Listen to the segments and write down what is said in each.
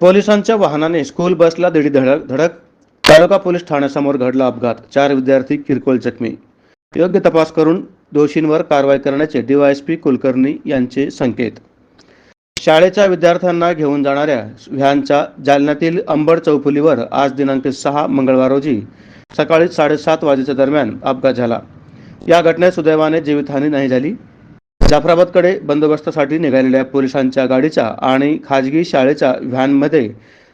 पोलिसांच्या वाहनाने स्कूल बसला दिडी धडक धडक. तालुका पोलीस ठाण्यासमोर घडला अपघात. चार विद्यार्थी किरकोळ जखमी. योग्य तपास करून दोषींवर कारवाई करण्याचे डीवायएसपी कुलकर्णी यांचे संकेत. शाळेच्या विद्यार्थ्यांना घेऊन जाणाऱ्या व्हॅनच्या जालन्यातील अंबड चौफुलीवर आज दिनांक सहा मंगळवार रोजी सकाळी साडेसात वाजेच्या दरम्यान अपघात झाला. या घटनेत सुदैवाने जीवितहानी नाही झाली. जाफराबादकडे बंदोबस्तासाठी निघालेल्या पोलिसांच्या गाडीच्या आणि खाजगी शाळेच्या व्हॅनमध्ये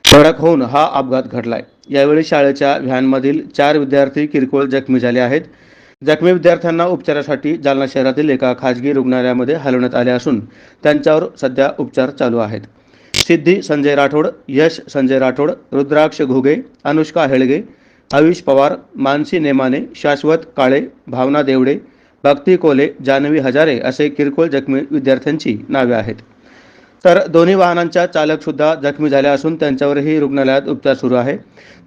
धडक होऊन हा अपघात घडलाय. यावेळी शाळेच्या व्हॅनमधील चार विद्यार्थी किरकोळ जखमी झाले आहेत. जखमी विद्यार्थ्यांना उपचारासाठी जालना शहरातील एका खाजगी रुग्णालयामध्ये हलवण्यात आले असून त्यांच्यावर सध्या उपचार चालू आहेत. सिद्धी संजय राठोड यश संजय राठोड रुद्राक्ष घुगे अनुष्का हेळगे आयुष पवार मानसी नेमाने शाश्वत काळे भावना देवडे भक्ती कोले जानवी हजारे असे किरकोळ जखमी विद्यार्थ्यांची नावे आहेत. तर दोन्ही वाहनांच्या चालक सुद्धा जखमी झाल्या असून त्यांच्यावरही रुग्णालयात उपचार सुरू आहे.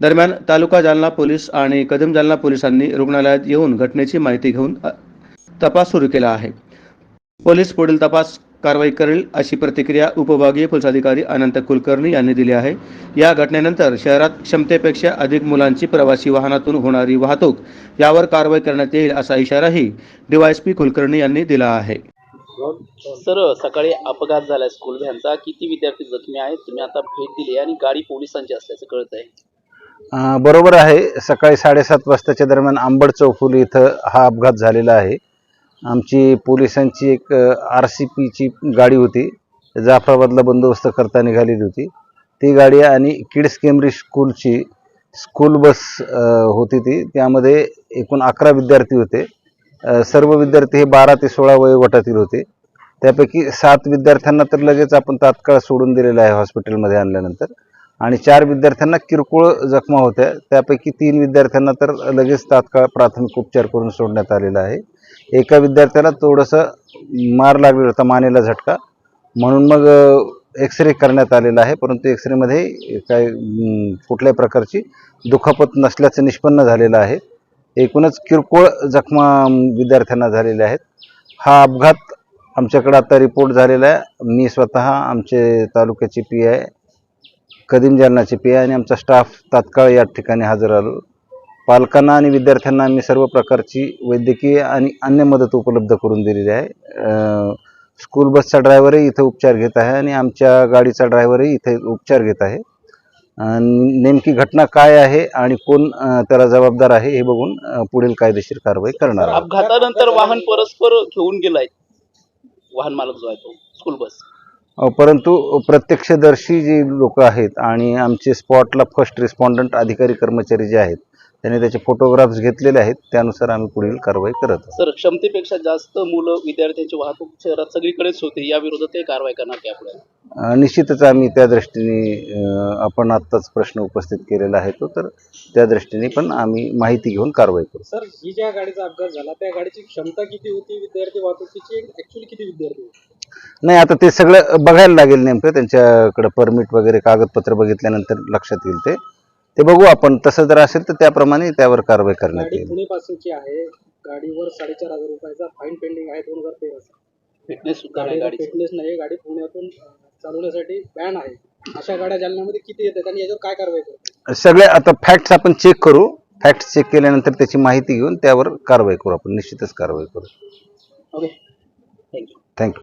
दरम्यान तालुका जालना पोलीस आणि कदम जालना पोलिसांनी रुग्णालयात येऊन घटनेची माहिती घेऊन तपास सुरू केला आहे. पोलीस पुढील तपास कारवाई करेल अशी प्रतिक्रिया उपविभागीय पोलीस अधिकारी अनंत कुलकर्णी यांनी दिली आहे. या घटनेनंतर शहरात क्षमतेपेक्षा अधिक मुलांची प्रवासी वाहनातून होणारी वाहतूक यावर कारवाई करण्यात येईल असा इशाराही डीवायएसपी कुलकर्णी यांनी दिला आहे. सर सकाळी अपघात झालाय स्कूल व्हॅनचा. किती विद्यार्थी जखमी आहेत? तुम्ही आता भेट दिली आणि गाडी पोलिसांची असल्याचं कळत आहे. बरोबर आहे. सकाळी साडेसात वाजताच्या दरम्यान आंबड चौफुली इथं हा अपघात झालेला आहे. आमची पोलिसांची एक आर सी पीची गाडी होती. जाफराबादला बंदोबस्त करता निघालेली होती. ती गाडी आणि किड्स केमरी स्कूलची स्कूल बस होती ती. त्यामध्ये एकूण अकरा विद्यार्थी होते. सर्व विद्यार्थी हे बारा ते सोळा वयोगटातील होते. त्यापैकी सात विद्यार्थ्यांना तर लगेच आपण तात्काळ सोडून दिलेलं आहे हॉस्पिटलमध्ये आणल्यानंतर. आणि चार विद्यार्थ्यांना किरकोळ जखमा होत्या. त्यापैकी तीन विद्यार्थ्यांना तर लगेच तात्काळ प्राथमिक उपचार करून सोडण्यात आलेला आहे. एका विद्यार्थ्याला थोडंसं मार लागलेला होता मानेला झटका. म्हणून मग एक्सरे करण्यात आलेला आहे परंतु एक्सरेमध्ये काय कुठल्याही प्रकारची दुखापत नसल्याचं निष्पन्न झालेलं आहे. एकूणच किरकोळ जखमा विद्यार्थ्यांना झालेल्या आहेत. हा अपघात आमच्याकडे आता रिपोर्ट झालेला आहे. मी स्वतः आमचे तालुक्याचे पी आय कदीम जालनाचे पी आय आणि आमचा स्टाफ तात्काळ या ठिकाणी हजर आलो. पालकांना आणि विद्यार्थ्यांना आम्ही सर्व प्रकारची वैद्यकीय आणि अन्य मदत उपलब्ध करून दिलेली आहे. स्कूल बसचा ड्रायव्हरही इथं उपचार घेत आहे आणि आमच्या गाडीचा ड्रायव्हरही इथे उपचार घेत आहे. नेमकी घटना काय आहे आणि कोण त्याला जबाबदार आहे हे बघून पुढील कायदेशीर कारवाई करणार अपघातानंतर वाहन परस्पर घेऊन गेलाय वाहन मालक जो आहे तो स्कूल बस परंतु प्रत्यक्षदर्शी जी लोक आहेत आणि आमचे स्पॉटला फर्स्ट रिस्पॉन्डंट अधिकारी कर्मचारी जे आहेत त्यांनी त्याचे फोटोग्राफ्स घेतलेले आहेत. त्यानुसार आम्ही पुढील कारवाई करत आहोत. सर क्षमतेपेक्षा जास्त मुलं विद्यार्थ्यांची वाहतूक शहरात सगळीकडेच होते. या विरोधात काही कारवाई करणार की अ, निश्चितच आम्ही त्या दृष्टीने आपण आत्ताच प्रश्न उपस्थित केलेला आहे तो तर त्या दृष्टीने पण आम्ही माहिती घेऊन कारवाई करू. सर ही ज्या गाडीचा अपघात झाला त्या गाडीची क्षमता किती होती? विद्यार्थी वाहतुकीची ऍक्च्युली किती विद्यार्थी होते? नाही आता ते सगळं बघायला लागेल नेमकं. त्यांच्याकडे परमिट वगैरे कागदपत्र बघितल्यानंतर लक्षात येईल ते. ते बघू आपण तसं जर असेल तर त्याप्रमाणे त्यावर कारवाई करण्यात गाडी येईल. पुणे पासूनची आहे. गाडीवर साडेचार हजार रुपयाचा फाईन पेंडिंग आहे दोन हजार तेराचा. फिटनेस सुद्धा नाही गाडीला गाडीची. फिटनेस नाही गाडी पुण्यातून चालवण्यासाठी बॅन आहे. अशा गाड्या जालन्यामध्ये किती येतात आणि याच्यावर काय कारवाई करतात? सगळे आता फॅक्ट्स आपण चेक करू. फॅक्ट्स चेक केल्यानंतर त्याची माहिती घेऊन त्यावर कारवाई करू आपण. निश्चितच कारवाई करू. Okay thank you thank you